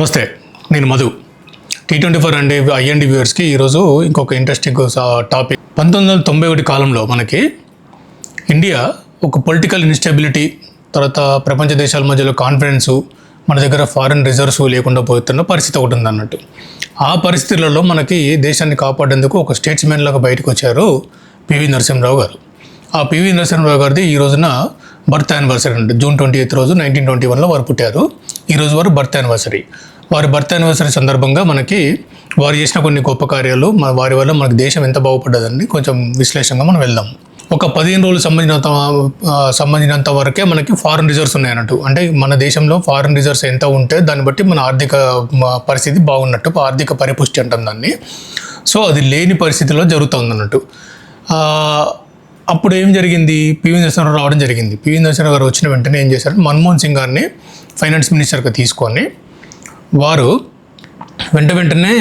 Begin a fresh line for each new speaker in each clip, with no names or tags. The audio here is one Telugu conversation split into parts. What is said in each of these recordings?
నమస్తే నేను Madhu. T twenty four and IMD వ్యూవర్స్కి ఈరోజు ఇంకొక ఇంట్రెస్టింగ్ టాపిక్ పంతొమ్మిది వందల తొంభై ఒకటి కాలంలో మనకి ఇండియా ఒక పొలిటికల్ ఇన్స్టెబిలిటీ తర్వాత ప్రపంచ దేశాల మధ్యలో కాన్ఫిడెన్సు మన దగ్గర ఫారిన్ రిజర్వ్స్ లేకుండా పోతున్న పరిస్థితి ఒకటి ఉంది అన్నట్టు ఆ పరిస్థితులలో మనకి దేశాన్ని కాపాడేందుకు ఒక స్టేట్స్మెన్ లాగా బయటకు వచ్చారు పివి నరసింహరావు గారు. ఆ పివి నరసింహరావు గారిది ఈ రోజున బర్త్ యానివర్సరీ అంటే జూన్ ట్వంటీ ఎయిత్ రోజు నైన్టీన్ ట్వంటీ వన్లో వారు పుట్టారు. ఈ రోజు వారు బర్త్ యానివర్సరీ వారి బర్త్ యానివర్సరీ సందర్భంగా మనకి వారు చేసిన కొన్ని గొప్ప కార్యాలు మన వారి వల్ల మనకు దేశం ఎంత బాగుపడ్డదని కొంచెం విశ్లేషంగా మనం వెళ్దాం. ఒక పదిహేను రోజులు సంబంధించినంత సంబంధించినంత వరకే మనకి ఫారెన్ రిజర్వ్స్ ఉన్నాయి అన్నట్టు అంటే మన దేశంలో ఫారెన్ రిజర్వ్స్ ఎంత ఉంటే దాన్ని బట్టి మన ఆర్థిక పరిస్థితి బాగున్నట్టు ఆర్థిక పరిపుష్టి అంటాం దాన్ని. సో అది లేని పరిస్థితిలో జరుగుతుంది అన్నట్టు అప్పుడు ఏం జరిగింది? పివి నరసింహారావు రావడం జరిగింది. పివి నరసింహారావు గారు వచ్చిన వెంటనే ఏం చేశారు? మన్మోహన్ సింగ్ గారిని ఫైనాన్స్ మినిస్టర్గా తీసుకొని వారు వెంట వెంటనే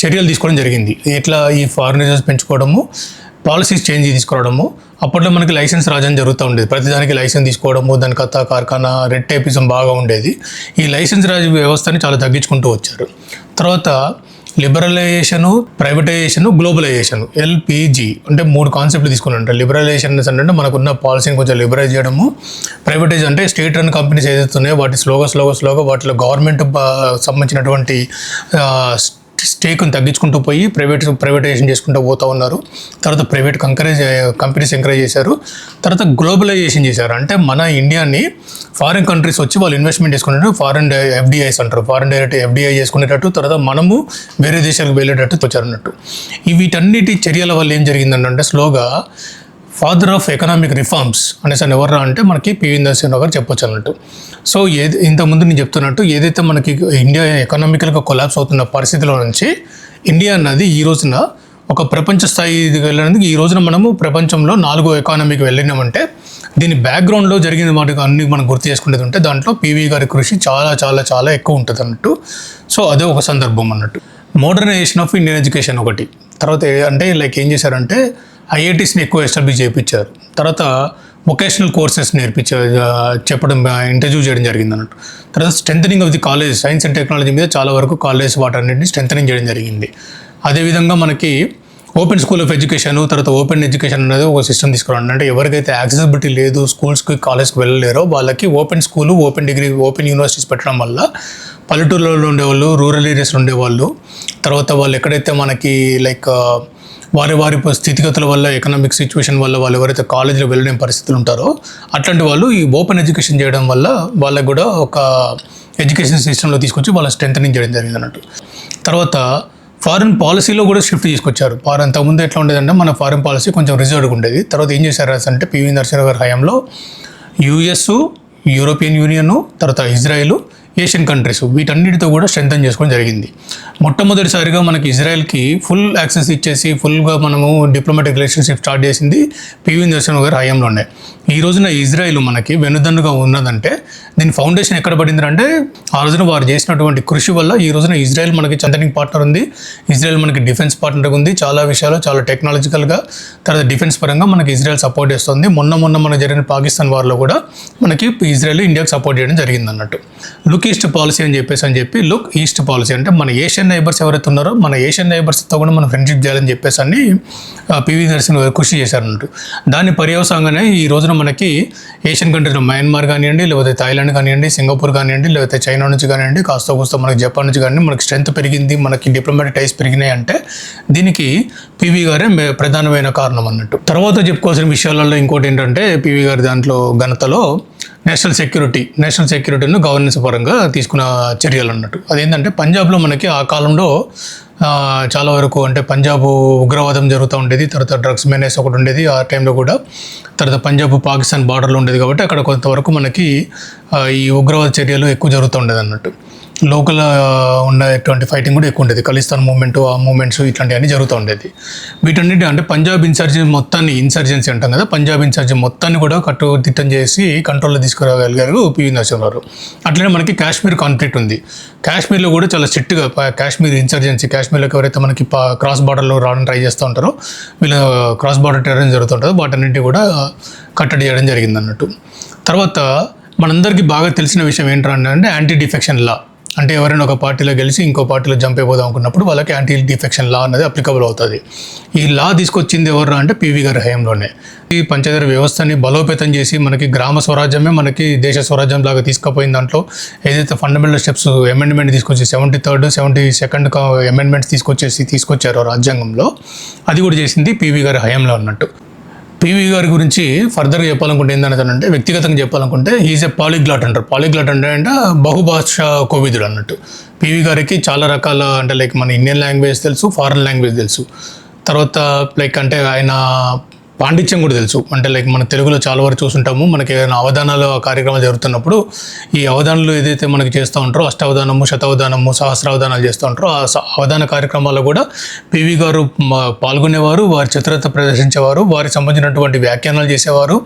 చర్యలు తీసుకోవడం జరిగింది. ఎట్లా ఈ ఫారిన్ రిజర్వ్స్ పెంచుకోవడము పాలసీస్ చేంజ్ తీసుకురావడము అప్పట్లో మనకి లైసెన్స్ రాజని జరుగుతూ ఉండేది. ప్రతిదానికి లైసెన్స్ తీసుకోవడము దాని కథ కార్ఖానా రెడ్ టేపిజం బాగా ఉండేది. ఈ లైసెన్స్ రాజు వ్యవస్థని చాలా తగ్గించుకుంటూ వచ్చారు. తర్వాత లిబరలైజేషను ప్రైవేటైజేషను గ్లోబలైజేషన్ ఎల్పిజి అంటే మూడు కాన్సెప్ట్లు తీసుకుని ఉంటారు లిబరలైజేషన్ అంటే మనకున్న పాలసీని కొంచెం లిబరైజ్ చేయడము. ప్రైవేటైజ్ అంటే స్టేట్ రన్ కంపెనీస్ ఏదైతే ఉన్నాయో వాటి స్లోగా స్లోగా స్లోగా వాటిలో గవర్నమెంట్ సంబంధించినటువంటి స్టేక్ను తగ్గించుకుంటూ పోయి ప్రైవేట్ ప్రైవేటైజేషన్ చేసుకుంటూ పోతూ ఉన్నారు. తర్వాత ప్రైవేట్ ఎంకరేజ్ కంపెనీస్ ఎంకరేజ్ చేశారు. తర్వాత గ్లోబలైజేషన్ చేశారు. అంటే మన ఇండియాని ఫారిన్ కంట్రీస్ వచ్చి వాళ్ళు ఇన్వెస్ట్మెంట్ చేసుకునేటట్టు ఫారిన్ ఎఫ్డిఐస్ అంటారు. ఫారిన్ డైరెక్ట్ ఎఫ్డిఐ చేసుకునేటట్టు తర్వాత మనము వేరే దేశాలకు వెళ్ళేటట్టు వచ్చారన్నట్టు. వీటన్నిటి చర్యల వల్ల ఏం జరిగిందంటే స్లోగా ఫాదర్ ఆఫ్ ఎకనామిక్ రిఫార్మ్స్ అనేసి అని ఎవరు అంటే మనకి పివి నరసింహరావు గారు చెప్పొచ్చు అన్నట్టు. సో ఏది ఇంతకుముందు నేను చెప్తున్నట్టు ఏదైతే మనకి ఇండియా ఎకనామికల్గా కొలాప్స్ అవుతున్న పరిస్థితిలో నుంచి ఇండియా అన్నది ఈ రోజున ఒక ప్రపంచ స్థాయికి వెళ్ళడానికి ఈ రోజున మనము ప్రపంచంలో నాలుగో ఎకానమీకి వెళ్ళినామంటే దీని బ్యాక్గ్రౌండ్లో జరిగిన వాటికి అన్ని మనం గుర్తు చేసుకునేది ఉంటే దాంట్లో పివి గారి కృషి చాలా చాలా చాలా ఎక్కువ ఉంటుంది అన్నట్టు. సో అదే ఒక సందర్భం అన్నట్టు. మోడర్నైజేషన్ ఆఫ్ ఇండియన్ ఎడ్యుకేషన్ ఒకటి. తర్వాత అంటే లైక్ ఏం చేశారంటే ఐఐటీస్ని ఎక్కువ ఎస్టాబ్లిష్ చేయించారు. తర్వాత వొకేషనల్ కోర్సెస్ నేర్పించారు చెప్పడం ఇంటర్వ్యూ చేయడం జరిగింది అన్నట్టు. తర్వాత strengthening of the college science and technology మీద చాలా వరకు కాలేజ్ వాటన్నిటిని స్ట్రెంథనింగ్ చేయడం జరిగింది. అదేవిధంగా మనకి ఓపెన్ స్కూల్ ఆఫ్ ఎడ్యుకేషన్ తర్వాత ఓపెన్ ఎడ్యుకేషన్ అనేది ఒక సిస్టమ్ తీసుకురావడం. అంటే ఎవరికైతే యాక్సెసిబిలిటీ లేదు స్కూల్స్కి కాలేజ్కి వెళ్ళలేరో వాళ్ళకి open school open degree open universities పెట్టడం వల్ల పల్లెటూరులలో ఉండేవాళ్ళు రూరల్ ఏరియాస్లో ఉండేవాళ్ళు తర్వాత వాళ్ళు ఎక్కడైతే మనకి లైక్ వారి వారి స్థితిగతుల వల్ల ఎకనామిక్ సిచ్యువేషన్ వల్ల వాళ్ళు ఎవరైతే కాలేజీలో వెళ్ళలేని పరిస్థితులు ఉంటారో అట్లాంటి వాళ్ళు ఈ ఓపెన్ ఎడ్యుకేషన్ చేయడం వల్ల వాళ్ళకు కూడా ఒక ఎడ్యుకేషన్ సిస్టంలో తీసుకొచ్చి వాళ్ళ స్ట్రెంథనింగ్ చేయడం జరిగింది అన్నట్టు. తర్వాత ఫారిన్ పాలసీలో కూడా షిఫ్ట్ తీసుకొచ్చారు. ఫారెన్ అంతకుముందు ఎట్లా ఉండేదంటే మన ఫారిన్ పాలసీ కొంచెం రిజర్వ్డ్గా ఉండేది. తర్వాత ఏం చేశారు అంటే పివి నరసింహరావు గారి హయాంలో యుఎస్ యూరోపియన్ యూనియన్ తర్వాత ఇజ్రాయిల్ ఏషియన్ కంట్రీస్ వీటన్నిటితో కూడా స్ట్రెంగ్తన్ చేసుకోవడం జరిగింది. మొట్టమొదటిసారిగా మనకి ఇజ్రాయెల్కి ఫుల్ యాక్సెస్ ఇచ్చేసి ఫుల్గా మనము డిప్లొమాటిక్ రిలేషన్షిప్ స్టార్ట్ చేసింది పివి నరసింహ గారి హయాంలోనే. ఈ రోజున ఇజ్రాయెల్ మనకి వెనుదన్నుగా ఉన్నదంటే దీని ఫౌండేషన్ ఎక్కడ పడింది అంటే ఆ రోజున వారు చేసినటువంటి కృషి వల్ల ఈ రోజున ఇజ్రాయెల్ మనకి చందనింగ్ పార్ట్నర్ ఉంది. ఇజ్రాయెల్ మనకి డిఫెన్స్ పార్ట్నర్ ఉంది. చాలా విషయాలు చాలా టెక్నాలజికల్గా తర్వాత డిఫెన్స్ పరంగా మనకి ఇజ్రాయెల్ సపోర్ట్ చేస్తుంది. మొన్న మొన్న మన జరిగిన పాకిస్తాన్ వార్లో కూడా మనకి ఇజ్రాయెల్ ఇండియాకి సపోర్ట్ చేయడం జరిగింది అన్నట్టు లుక్ ఈస్ట్ పాలసీ అని చెప్పేసి అని చెప్పి లుక్ ఈస్ట్ పాలసీ అంటే మన ఏషియన్ నైబర్స్ ఎవరైతే ఉన్నారో మన ఏషియన్ నైబర్స్తో కూడా మనం ఫ్రెండ్షిప్ చేయాలని చెప్పేసి అని పివి నరసింహ గారు కృషి చేశారన్నట్టు. దాని పర్యవసంగానే ఈ రోజున మనకి ఏషియన్ కంట్రీలో మయన్మార్ కానివ్వండి లేకపోతే థాయిలాండ్ కానివ్వండి సింగపూర్ కానివ్వండి లేకపోతే చైనా నుంచి కానివ్వండి కాస్త కూస్త మనకి జపాన్ నుంచి కానివ్వండి మనకి స్ట్రెంత్ పెరిగింది మనకి డిప్లొమాటిక్ టైస్ పెరిగినాయి అంటే దీనికి పివి గారే ప్రధానమైన కారణం అన్నట్టు. తర్వాత చెప్పుకోవాల్సిన విషయాలలో ఇంకోటి ఏంటంటే పివి గారి దాంట్లో ఘనతలో నేషనల్ సెక్యూరిటీ నేషనల్ సెక్యూరిటీను గవర్నెన్స్ పరంగా తీసుకున్న చర్యలు అన్నట్టు అదేంటంటే పంజాబ్లో మనకి ఆ కాలంలో చాలా వరకు అంటే పంజాబ్ ఉగ్రవాదం జరుగుతూ ఉండేది తర్వాత డ్రగ్స్ మేనేజ్ ఒకటి ఉండేది ఆ టైంలో కూడా. తర్వాత పంజాబ్ పాకిస్తాన్ బార్డర్లో ఉండేది కాబట్టి అక్కడ కొంతవరకు మనకి ఈ ఉగ్రవాద చర్యలు ఎక్కువ జరుగుతూ ఉండేది అన్నట్టు లోకల్ ఉన్నటువంటి ఫైటింగ్ కూడా ఎక్కువ ఉండేది. ఖలిస్తాన్ మూమెంట్ ఆ మూమెంట్స్ ఇట్లాంటివన్నీ జరుగుతూ ఉండేది. వీటన్నిటి అంటే పంజాబ్ ఇన్సర్జెన్సీ మొత్తాన్ని ఇన్సర్జెన్సీ అంటాం కదా పంజాబ్ ఇన్సర్జెన్సీ మొత్తాన్ని కూడా కట్టుదిట్టం చేసి కంట్రోల్లో తీసుకురాగలిగారు పివి నరసింహారావు అట్లనే మనకి కాశ్మీర్ కాన్ఫ్లిక్ట్ ఉంది. కాశ్మీర్లో కూడా చాలా స్ట్రిక్ట్గా కాశ్మీర్ ఇన్సర్జెన్సీ కాశ్మీర్లోకి ఎవరైతే మనకి క్రాస్ బార్డర్లో రావడం ట్రై చేస్తూ ఉంటారో వీళ్ళు క్రాస్ బార్డర్ టెరరిజం జరుగుతుంటుందో వాటన్నింటి కూడా కట్టడి చేయడం జరిగింది అన్నట్టు తర్వాత మనందరికీ బాగా తెలిసిన విషయం ఏంటంటే అంటే యాంటీ డిఫెక్షన్ లా అంటే ఎవరైనా ఒక పార్టీలో గెలిచి ఇంకో పార్టీలో జంప్ అయిపోదాం అనుకున్నప్పుడు వాళ్ళకి యాంటీ డిఫెక్షన్ లా అనేది అప్లికబుల్ అవుతుంది. ఈ లా తీసుకొచ్చింది ఎవరు అంటే పివి గారి హయాంలోనే. ఈ పంచాయతీ వ్యవస్థని బలోపేతం చేసి మనకి గ్రామ స్వరాజ్యమే మనకి దేశ స్వరాజ్యం లాగా తీసుకుపోయిన దాంట్లో ఏదైతే ఫండమెంటల్ స్టెప్స్ అమెండ్మెంట్ తీసుకొచ్చి seventy third seventy second amendments తీసుకొచ్చేసి తీసుకొచ్చారో రాజ్యాంగంలో అది కూడా చేసింది పివి గారి హయాంలో అన్నట్టు. పీవీ గారి గురించి ఫర్దర్గా చెప్పాలనుకుంటే ఏంటంటే వ్యక్తిగతంగా చెప్పాలనుకుంటే ఈజ్ ఎ పాలిగ్లాట్ అంటారు పాలిగ్లాట్ అంటే అంటే బహుభాష కోవిదుడు అన్నట్టు. పివి గారికి చాలా రకాల అంటే లైక్ మన ఇండియన్ లాంగ్వేజ్ తెలుసు ఫారెన్ లాంగ్వేజ్ తెలుసు. తర్వాత లైక్ అంటే ఆయన పాండిత్యం కూడా తెలుసు. అంటే లైక్ మన తెలుగులో చాలా వరకు చూసుంటాము. మనకి ఏదైనా అవధానాలు కార్యక్రమాలు జరుగుతున్నప్పుడు ఈ అవధానాలు ఏదైతే మనకి చేస్తూ ఉంటారో అష్టావధానము శతావధానము సహస్రావధానాలు చేస్తూ ఉంటారో ఆ అవధాన కార్యక్రమాల్లో కూడా పివి గారు పాల్గొనేవారు వారి చిత్రత ప్రదర్శించేవారు వారికి సంబంధించినటువంటి వ్యాఖ్యానాలు చేసేవారు.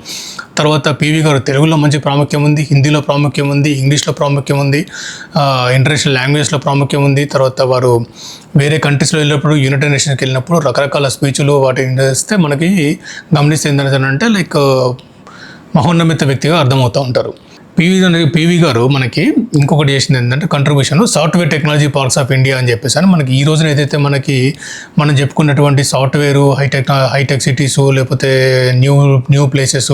తర్వాత పివి గారు తెలుగులో మంచి ప్రాముఖ్యం ఉంది హిందీలో ప్రాముఖ్యం ఉంది ఇంగ్లీష్లో ప్రాముఖ్యం ఉంది ఇంటర్నేషనల్ లాంగ్వేజ్లో ప్రాముఖ్యం ఉంది. తర్వాత వారు వేరే కంట్రీస్లో వెళ్ళినప్పుడు యునైటెడ్ నేషన్స్కి వెళ్ళినప్పుడు రకరకాల స్పీచ్లు వాటిని చేస్తే మనకి గమనిస్తే ఏంటంటే లైక్ uh, మహోన్నమిత వ్యక్తిగా అర్థమవుతూ ఉంటారు. పీవీ గారు గారు మనకి ఇంకొకటి చేసింది ఏంటంటే contribution software technology parks of India అని చెప్పేసి అని మనకి ఈ రోజున ఏదైతే మనకి మనం చెప్పుకున్నటువంటి సాఫ్ట్వేర్ హైటెక్ హైటెక్ సిటీస్ లేకపోతే new new places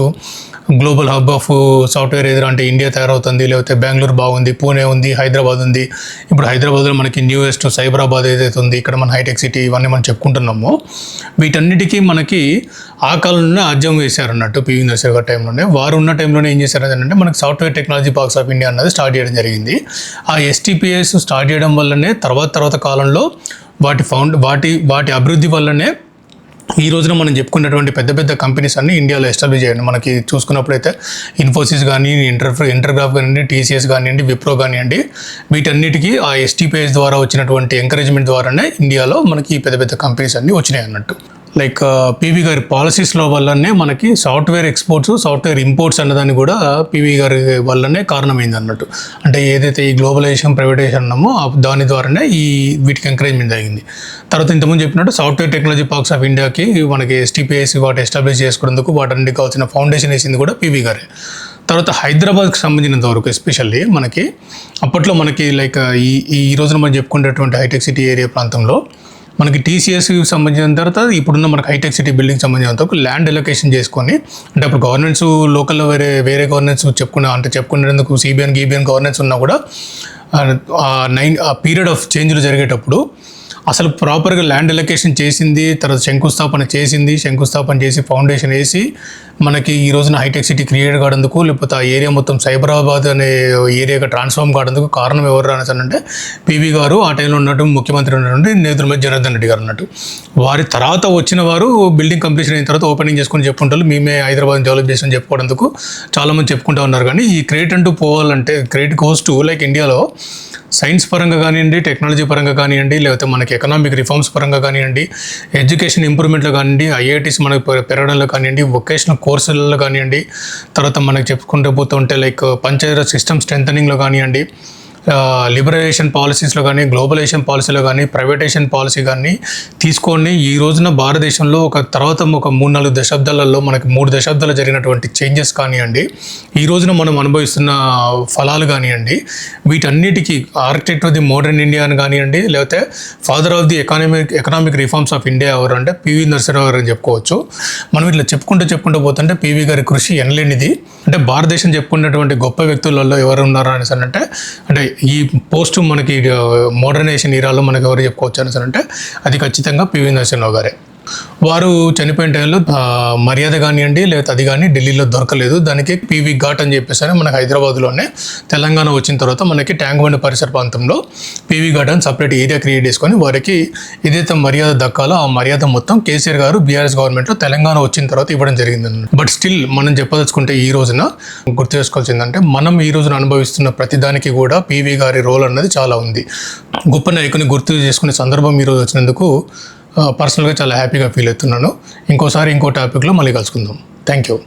global hub of software ఏదైనా అంటే ఇండియా తయారవుతుంది లేకపోతే బెంగళూరు బాగుంది పూణే ఉంది హైదరాబాద్ ఉంది. ఇప్పుడు హైదరాబాద్లో మనకి న్యూయెస్ట్ సైబరాబాద్ ఏదైతే ఉంది ఇక్కడ మన హైటెక్ సిటీ ఇవన్నీ మనం చెప్పుకుంటున్నామో వీటన్నిటికీ మనకి ఆ కాలంలోనే ఆద్యం వేశారు అన్నట్టు పివి నరసింహ గారి టైంలోనే. వారు ఉన్న టైంలోనే ఏం చేశారు అంటే మనకు software technology parks of India అన్నది స్టార్ట్ చేయడం జరిగింది. ఆ ఎస్టీపీఎస్ స్టార్ట్ చేయడం వల్లనే తర్వాత తర్వాత కాలంలో వాటి ఫౌండ్ వాటి వాటి అభివృద్ధి వల్లనే ఈ రోజున మనం చెప్పుకున్నటువంటి పెద్ద పెద్ద కంపెనీస్ అన్ని ఇండియాలో ఎస్టాబ్లిష్ చేయండి మనకి చూసుకున్నప్పుడైతే ఇన్ఫోసిస్ కానీ ఇంటర్ ఇంటర్గ్రాఫ్ కానివ్వండి టీసీఎస్ కానివ్వండి విప్రో కానివ్వండి వీటన్నిటికీ ఆ ఎస్టీపీఎస్ ద్వారా వచ్చినటువంటి ఎంకరేజ్మెంట్ ద్వారానే ఇండియాలో మనకి పెద్ద పెద్ద కంపెనీస్ అన్నీ వచ్చినాయి అన్నట్టు. లైక్ పీవీ గారి పాలసీస్లో వల్లనే మనకి సాఫ్ట్వేర్ ఎక్స్పోర్ట్స్ సాఫ్ట్వేర్ ఇంపోర్ట్స్ అన్నదాన్ని కూడా పీవీ గారి వల్లనే కారణమైంది అన్నట్టు. అంటే ఏదైతే ఈ గ్లోబలైజేషన్ ప్రైవేటైజేషన్ అన్నామో దాని ద్వారానే ఈ వీటికి ఎంకరేజ్మెంట్ జరిగింది. తర్వాత ఇంతకుముందు చెప్పినట్టు సాఫ్ట్వేర్ టెక్నాలజీ పార్క్స్ ఆఫ్ ఇండియాకి మనకి ఎస్టీపీఎస్సి వాటి ఎస్టాబ్లిష్ చేసుకునేందుకు వాటన్నిటికి కావాల్సిన ఫౌండేషన్ వేసింది కూడా పీవీ గారే. తర్వాత హైదరాబాద్కి సంబంధించినంత వరకు ఎస్పెషల్లీ మనకి అప్పట్లో మనకి లైక్ ఈ ఈ రోజున మనం చెప్పుకునేటువంటి హైటెక్ సిటీ ఏరియా ప్రాంతంలో మనకి టీసీఎస్ సంబంధించిన తర్వాత ఇప్పుడున్న మనకి హైటెక్ సిటీ బిల్డింగ్ సంబంధించినంత ల్యాండ్ ఎలొకేషన్ చేసుకొని అంటే అప్పుడు గవర్నెన్స్ లోకల్లో వేరే వేరే గవర్నెన్స్ చెప్పుకున్నా అంటే చెప్పుకునేందుకు సిబిఎన్ గీబిఎన్ గవర్నెన్స్ ఉన్నా కూడా నైన్ ఆ పీరియడ్ ఆఫ్ చేంజ్లు జరిగేటప్పుడు అసలు ప్రాపర్గా ల్యాండ్ ఎలొకేషన్ చేసింది తర్వాత శంకుస్థాపన చేసింది శంకుస్థాపన చేసి ఫౌండేషన్ వేసి మనకి ఈ రోజున హైటెక్ సిటీ క్రియేట్ కాడందుకు లేకపోతే ఆ ఏరియా మొత్తం సైబరాబాద్ అనే ఏరియాగా ట్రాన్స్ఫార్మ్ కావడందుకు కారణం ఎవరు అనేసి అంటే పీవీ గారు ఆ టైంలో ఉన్నట్టు ముఖ్యమంత్రి ఉన్నటువంటి నేదురుమతి జనార్దన్ రెడ్డి గారు అన్నట్టు వారి తర్వాత వచ్చిన వారు బిల్డింగ్ కంప్లీషన్ అయిన తర్వాత ఓపెనింగ్ చేసుకుని చెప్పుకుంటారు మేమే హైదరాబాద్ డెవలప్ చేసిన చెప్పుకోవడందుకు చాలామంది చెప్పుకుంటూ ఉన్నారు. కానీ ఈ క్రెడిట్ అంటూ పోవాలంటే క్రెడిట్ గోస్ టు లైక్ ఇండియాలో సైన్స్ పరంగా కానివ్వండి టెక్నాలజీ పరంగా కానివ్వండి లేకపోతే మనకి ఎకనామిక్ రిఫార్మ్స్ పరంగా కానివ్వండి ఎడ్యుకేషన్ ఇంప్రూవ్మెంట్లో కానివ్వండి ఐఐటీస్ మనకి పెరగడంలో కానివ్వండి వొకేషనల్ కోర్సులలో కానివ్వండి తర్వాత మనకి చెప్పుకుంటూ పోతుంటే లైక్ పంచాయతీ సిస్టమ్ స్ట్రెంథనింగ్లో కానివ్వండి లిబరలైజేషన్ పాలసీస్లో కానీ గ్లోబలైజేషన్ పాలసీలో కానీ ప్రైవేటైజేషన్ పాలసీ కానీ తీసుకొని ఈ రోజున భారతదేశంలో ఒక తర్వాత ఒక మూడు నాలుగు దశాబ్దాలలో మనకి మూడు దశాబ్దాలు జరిగినటువంటి చేంజెస్ కానివ్వండి ఈ రోజున మనం అనుభవిస్తున్న ఫలాలు కానివ్వండి వీటన్నిటికీ architect of the modern India అని కానివ్వండి లేకపోతే father of the economic economic reforms of India ఎవరు అంటే పివి నరసింహరావు గారు అని చెప్పుకోవచ్చు. మనం ఇట్లా చెప్పుకుంటూ చెప్పుకుంటూ పోతుంటే పివి గారి కృషి ఎనలేనిది. అంటే భారతదేశం చెప్పుకున్నటువంటి గొప్ప వ్యక్తులలో ఎవరు ఉన్నారు అనేసి అంటే అంటే ఈ పోస్ట్ మనకి మోడర్నైజేషన్ ఈరాలో మనకు ఎవరు చెప్పుకోవచ్చు అని అంటే అది ఖచ్చితంగా పివి నరసింహరావు గారే. వారు చనిపోయిన టైంలో మర్యాద కానివ్వండి లేదా అది కానీ ఢిల్లీలో దొరకలేదు. దానికి పీవీ ఘాట్ అని చెప్పేసి మనకి హైదరాబాద్లోనే తెలంగాణ వచ్చిన తర్వాత మనకి ట్యాంక్ బండ్ పరిసర ప్రాంతంలో పీవీ ఘాట్ అని సపరేట్ ఏరియా క్రియేట్ చేసుకొని వారికి ఏదైతే మర్యాద దక్కాలో ఆ మర్యాద మొత్తం కేసీఆర్ గారు బీఆర్ఎస్ గవర్నమెంట్లో తెలంగాణ వచ్చిన తర్వాత ఇవ్వడం జరిగింది బట్ స్టిల్ మనం చెప్పదలుచుకుంటే ఈ రోజున గుర్తు చేసుకోవాల్సిందంటే మనం ఈ రోజున అనుభవిస్తున్న ప్రతిదానికి కూడా పీవీ గారి రోల్ అన్నది చాలా ఉంది. గొప్ప నాయకుని గుర్తు చేసుకునే సందర్భం ఈరోజు వచ్చినందుకు పర్సనల్గా చాలా హ్యాపీగా ఫీల్ అవుతున్నాను. ఇంకోసారి ఇంకో టాపిక్లో మళ్ళీ కలుసుకుందాం. Thank you